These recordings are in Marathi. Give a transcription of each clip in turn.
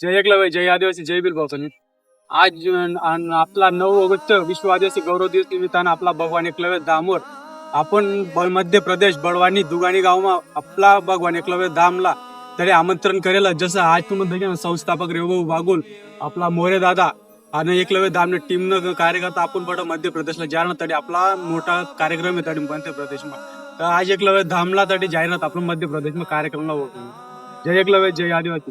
जय एकलव्य जय आदिवासी जय बिलभावसानी आज आपला नऊ ऑगस्ट विश्व आदिवासी गौरव दिवस निमित्तानं आपला भगवान एकलव्य धामवर आपण मध्य प्रदेश बडवानी दुगाणी गावमा आपला भगवान एकलव्य धामला तरी आमंत्रण करेल. जसं आज तुम्ही संस्थापक रेवभाऊ बागुल आपला मोरे दादा आणि एकलव्य धामने टीमनं कार्यकर्ता आपण बड मध्य प्रदेशला जाणं तरी आपला मोठा कार्यक्रम आहे तरी मध्य प्रदेशमा. तर आज एकलव्य धामला तरी जाहिरात आपण मध्य प्रदेशमा कार्यक्रमला होतो. जय एकलव्य जय आदिवासी.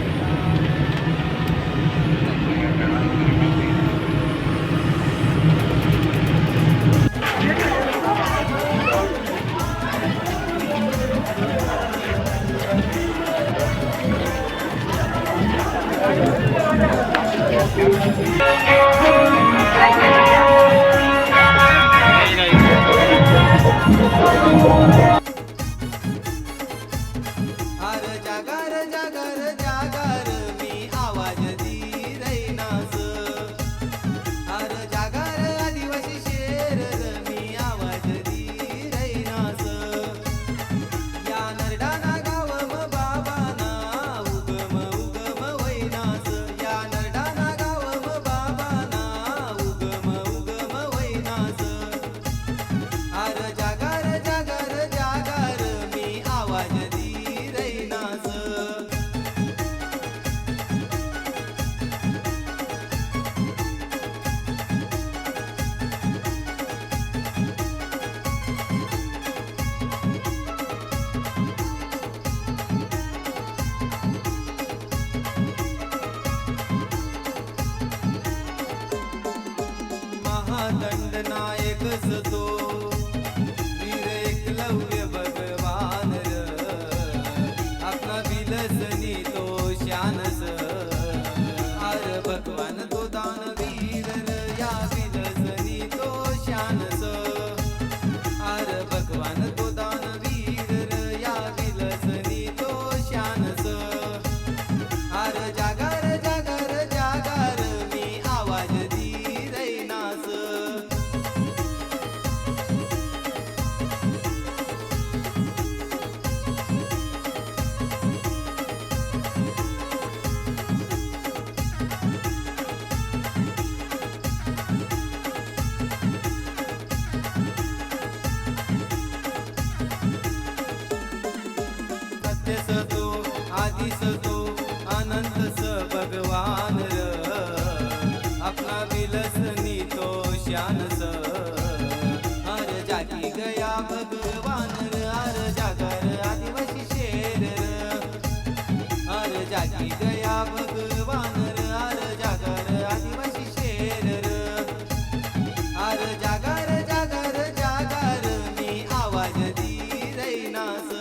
दंडनायकच तो. जानस हर जागी गया भगवान हर जागर आदिवासी शेर हर जाती गया भगवान हर जागर आदिवासी शेर हर जागर जागर जागर मी आवाज दी रैनास